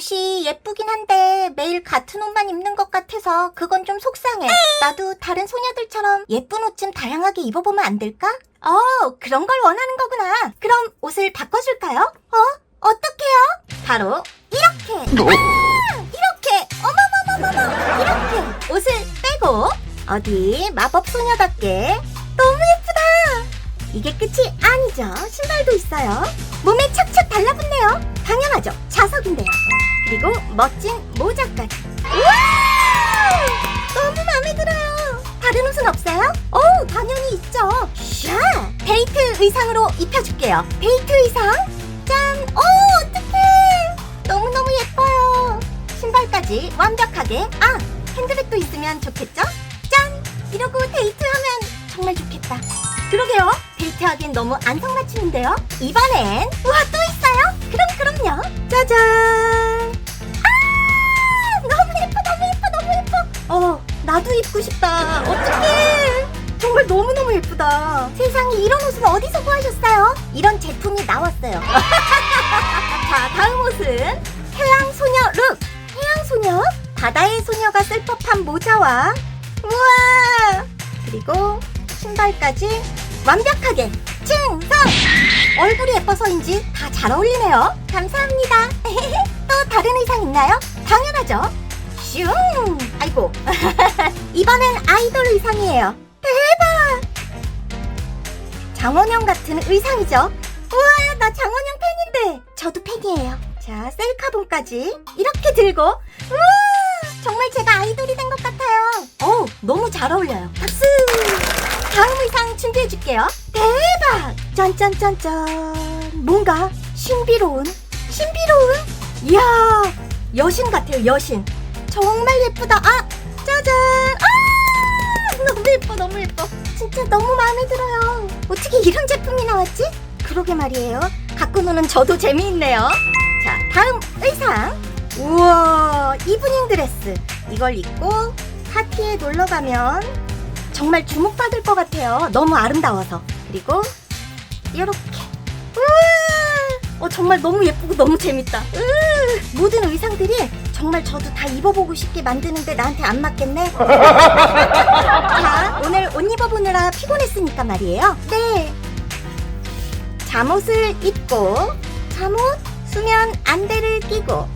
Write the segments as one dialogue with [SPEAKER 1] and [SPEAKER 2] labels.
[SPEAKER 1] 옷이 예쁘긴 한데 매일 같은 옷만 입는 것 같아서 그건 좀 속상해. 나도 다른 소녀들처럼 예쁜 옷 좀 다양하게 입어보면 안 될까? 어, 그런 걸 원하는 거구나. 그럼 옷을 바꿔줄까요? 어? 어떻게요? 바로 이렇게. 이렇게. 어머머머머머. 이렇게 옷을 빼고 어디 마법 소녀답게 너무 예쁘다. 이게 끝이 아니죠. 신발도 있어요. 몸에 착착. 당연하죠. 자석인데요. 그리고 멋진 모자까지. 우와! 너무 마음에 들어요. 다른 옷은 없어요? 오, 당연히 있죠. 샤! 데이트 의상으로 입혀줄게요. 데이트 의상? 짠! 오, 어떡해! 너무너무 예뻐요. 신발까지 완벽하게. 아, 핸드백도 있으면 좋겠죠? 짠! 이러고 데이트하면 정말 좋겠다. 그러게요. 데이트하기엔 너무 안성맞춤인데요. 이번엔 우와 또 있어요? 그럼 그럼요. 짜잔. 아 너무 예뻐 너무 예뻐 너무 예뻐. 어 나도 입고 싶다. 어떡해. 정말 너무너무 예쁘다. 세상에 이런 옷은 어디서 구하셨어요? 이런 제품이 나왔어요. 자 다음 옷은 해양 소녀 룩. 해양 소녀? 바다의 소녀가 쓸 법한 모자와 우와 그리고 신발까지 완벽하게 충성! 얼굴이 예뻐서인지 다 잘 어울리네요. 감사합니다. 또 다른 의상 있나요? 당연하죠. 슝! 아이고. 이번엔 아이돌 의상이에요. 대박! 장원영 같은 의상이죠. 우와, 나 장원영 팬인데. 저도 팬이에요. 자, 셀카봉까지 이렇게 들고. 우와! 정말 제가 아이돌이 된 것 같아요. 어 너무 잘 어울려요. 박수! 다음 의상 준비해줄게요. 대박! 짠짠짠짠. 뭔가 신비로운, 신비로운? 이야, 여신 같아요, 여신. 정말 예쁘다. 아, 짜잔. 아, 너무 예뻐, 너무 예뻐. 진짜 너무 마음에 들어요. 어떻게 이런 제품이 나왔지? 그러게 말이에요. 갖고 노는 저도 재미있네요. 자, 다음 의상. 우와, 이브닝 드레스. 이걸 입고 파티에 놀러 가면 정말 주목받을 것 같아요. 너무 아름다워서. 그리고 이렇게. 어, 정말 너무 예쁘고 너무 재밌다. 으, 모든 의상들이 정말 저도 다 입어보고 싶게 만드는데 나한테 안 맞겠네. 자, 오늘 옷 입어보느라 피곤했으니까 말이에요. 네. 잠옷을 입고 잠옷 수면 안대를 끼고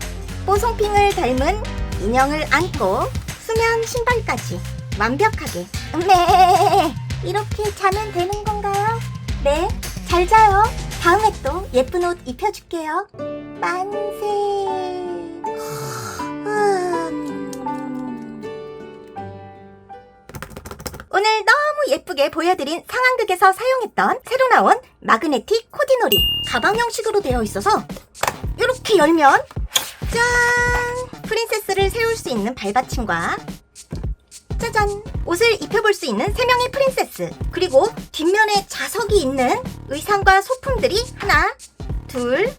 [SPEAKER 1] 뽀송핑을 닮은 인형을 안고 수면 신발까지 완벽하게 네 이렇게 자면 되는 건가요? 네 잘 자요 다음에 또 예쁜 옷 입혀줄게요 만세 음. 오늘 너무 예쁘게 보여드린 상황극에서 사용했던 새로 나온 마그네틱 코디놀이 가방 형식으로 되어 있어서 이렇게 열면 짠! 프린세스를 세울 수 있는 발받침과 짜잔! 옷을 입혀볼 수 있는 세명의 프린세스 그리고 뒷면에 자석이 있는 의상과 소품들이 하나, 둘,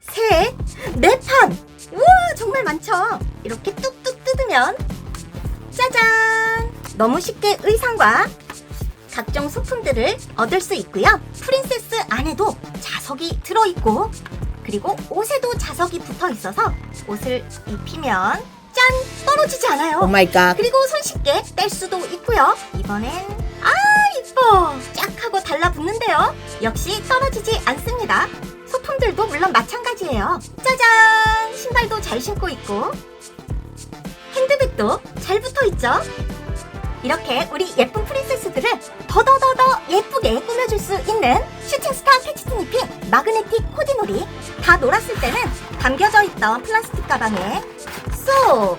[SPEAKER 1] 셋, 네 판! 우와 정말 많죠? 이렇게 뚝뚝 뜯으면 짜잔! 너무 쉽게 의상과 각종 소품들을 얻을 수 있고요. 프린세스 안에도 자석이 들어있고 그리고 옷에도 자석이 붙어 있어서 옷을 입히면 짠! 떨어지지 않아요.
[SPEAKER 2] 오 마이 갓.
[SPEAKER 1] 그리고 손쉽게 뗄 수도 있고요. 이번엔 아 이뻐 쫙 하고 달라붙는데요. 역시 떨어지지 않습니다. 소품들도 물론 마찬가지예요. 짜잔 신발도 잘 신고 있고 핸드백도 잘 붙어 있죠. 이렇게 우리 예쁜 프린세스들을 더더더더 예쁘게 꾸며줄 수 있는 슈팅스타 캐치스니핑 마그네틱 코디놀이 다 놀았을 때는 담겨져 있던 플라스틱 가방에 쏙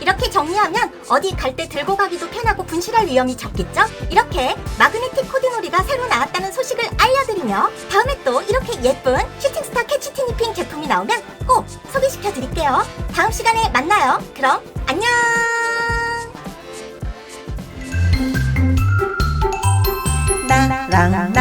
[SPEAKER 1] 이렇게 정리하면 어디 갈 때 들고 가기도 편하고 분실할 위험이 적겠죠? 이렇게 마그네틱 코디놀이가 새로 나왔다는 소식을 알려드리며 다음에 또 이렇게 예쁜 슈팅스타 캐치 티니핑 제품이 나오면 꼭 소개시켜 드릴게요. 다음 시간에 만나요. 그럼 안녕!
[SPEAKER 2] 나랑랑